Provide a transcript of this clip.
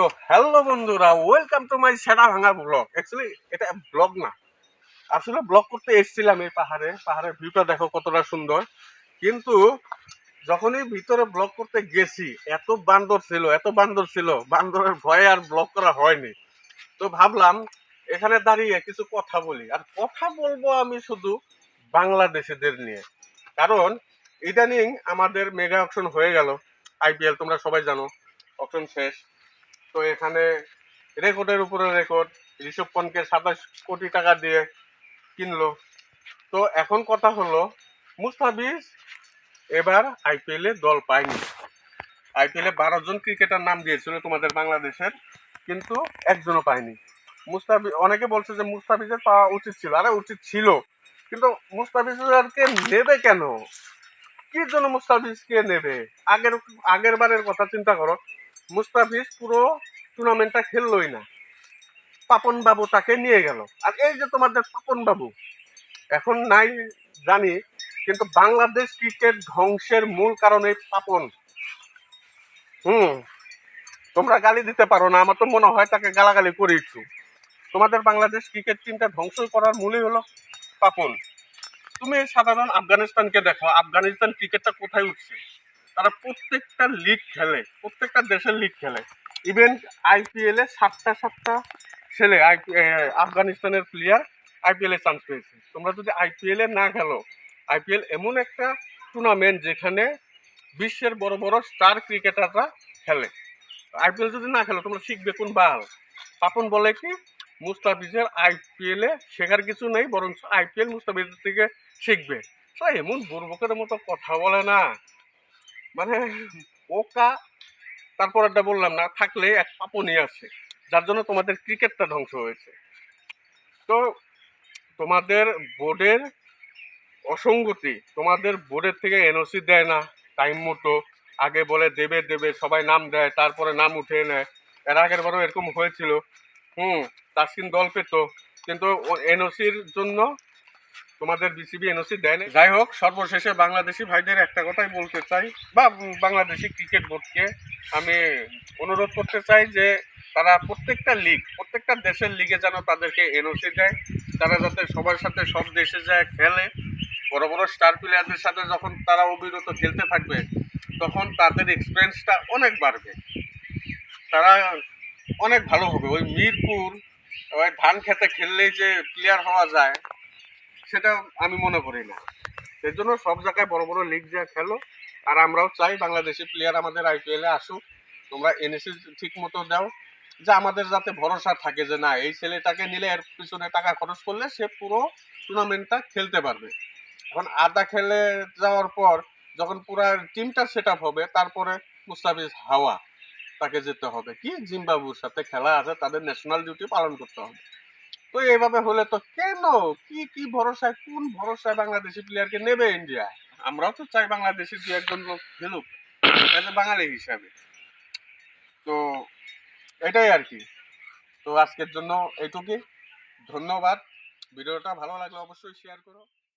তো হ্যালো বন্ধুরা welcome to my সেটা ভাঙা ব্লগ অ্যাকচুয়ালি এটা ব্লগ না। আসলে ব্লগ করতে এসেছিলাম এই পাহাড়ে। পাহাড়ের ভিউটা দেখো কতটা সুন্দর। কিন্তু যখনই ভিতরে ব্লগ করতে গেছি, এত বান্দর ছিল, এত বান্দর ছিল, বান্দরের ভয়ে আর ব্লগ করা হয়নি। তো ভাবলাম, এখানে দাঁড়িয়ে কিছু কথা বলি। আর কথা বলব আমি শুধু বাংলাদেশিদের নিয়ে। কারণ, ইদানিং আমাদের মেগা অকশন হয়ে গেল। আইপিএল তোমরা সবাই জানো অকশন শেষ। তো এখানে রেকর্ডের উপরে রেকর্ড, ঋষভ পন্থকে সাতাশ কোটি টাকা দিয়ে কিনলো। তো এখন কথা হলো, মুস্তাফিজ এবার আইপিএল দল পায়নি। আইপিএল বারো জন ক্রিকেটার নাম দিয়েছিল তোমাদের বাংলাদেশের, কিন্তু একজনও পায়নি। মুস্তাফিজ অনেকে বলছে যে মুস্তাফিজের পাওয়া উচিত ছিল। আরে উচিত ছিল, কিন্তু মুস্তাফিজকে নেবে কেন? কি জন্য মুস্তাফিজকে নেবে? আগের আগের বারের কথা চিন্তা করো। মুস্তাফিজ পুরো টুর্নামেন্টটা খেললোই না। পাপন বাবু তাকে নিয়ে গেল। আর এই যে তোমাদের পাপন বাবু, এখন নাই জানি, কিন্তু বাংলাদেশ ক্রিকেট ধ্বংসের মূল কারণ এই পাপন। হুম, তোমরা গালি দিতে পারো না, আমার তো মনে হয় তাকে গালাগালি করি একটু তোমাদের বাংলাদেশ ক্রিকেট টিমটা ধ্বংস করার মূলই হলো পাপন। তুমি সাধারণ আফগানিস্তানকে দেখো, আফগানিস্তান ক্রিকেটটা কোথায় উঠছে? তারা প্রত্যেকটা লিগ খেলে, প্রত্যেকটা দেশের লিগ খেলে। ইভেন আইপিএল সাতটা সাতটা ছেলে আফগানিস্তানের প্লেয়ার আইপিএল চান্স পেয়েছে। তোমরা যদি আইপিএল না খেলো আইপিএল এমন একটা টুর্নামেন্ট যেখানে বিশ্বের বড় বড় স্টার ক্রিকেটাররা খেলে। আইপিএল যদি না খেলো, তোমরা শিখবে কোন বাল? পাপন বলে কি, মুস্তাফিজের আইপিএলে শেখার কিছু নেই, বরং আইপিএল মুস্তাফিজের থেকে শিখবে। এমন বুর্বকের মতো কথা বলে না। মানে ওকা তারপর একটা বললাম না, থাকলে এক পাপনি আছে, যার জন্য তোমাদের ক্রিকেটটা ধ্বংস হয়েছে। তো তোমাদের বোর্ডের অসঙ্গতি, তোমাদের বোর্ডের থেকে এনওসি দেয় না, টাইম মতো, আগে বলে দেবে দেবে, সবাই নাম দেয়, তারপরে নাম উঠিয়ে নেয়। এর আগের বারও এরকম হয়েছিল। হুম, তাসকিন দল পেত, কিন্তু এনওসির জন্য তোমাদের বিসিবি এনওসি দেয়নি যাই হোক, সর্বশেষে বাংলাদেশি ভাইদের একটা কথাই বলতে চাই, বা বাংলাদেশি ক্রিকেট বোর্ডকে আমি অনুরোধ করতে চাই যে তারা প্রত্যেকটা লিগ, প্রত্যেকটা দেশের লিগে যেন তাদেরকে এনওসি দেয়, তারা যাতে সবার সাথে সব দেশে যায়, খেলে। বড় বড় স্টার প্লেয়ারদের সাথে যখন তারা অবিরত খেলতে থাকবে, তখন তাদের এক্সপিরিয়েন্সটা অনেক বাড়বে। তারা অনেক ভালো হবে। ওই মিরপুর, ওই ধান খেতে খেললেই যে প্লেয়ার হওয়া যায় সেটা আমি মনে করি না। এর জন্য সব জায়গায় বড় বড় লিগ যা খেলো, আর আমরাও চাই বাংলাদেশি প্লেয়ার আমাদের আইপিএলে আসুক, তোমরা এনএসি ঠিক মতো দাও, যে আমাদের যাতে ভরসা থাকে যে না, এই ছেলেটাকে নিলে এর পিছনে টাকা খরচ করলে সে পুরো টুর্নামেন্টটা খেলতে পারবে। এখন আধা খেলে যাওয়ার পর যখন পুরো টিমটা সেট হবে, তারপরে মুস্তাফিজ হাওয়া তাকে যেতে হবে। কি? জিম্বাবুর সাথে খেলা আছে, তাদের ন্যাশনাল ডিউটি পালন করতে হবে। তো এইভাবে হলে তো কেন? কি কি ভরসায়, কোন ভরসায় বাংলাদেশি প্লেয়ারকে নেবে ইন্ডিয়া আমরাও তো চাই বাংলাদেশি দু একজন লোক খেলুক বাঙালি হিসাবে। তো এটাই আর কি। তো আজকের জন্য এইটুকুই। ধন্যবাদ। ভিডিওটা ভালো লাগলে অবশ্যই শেয়ার করো।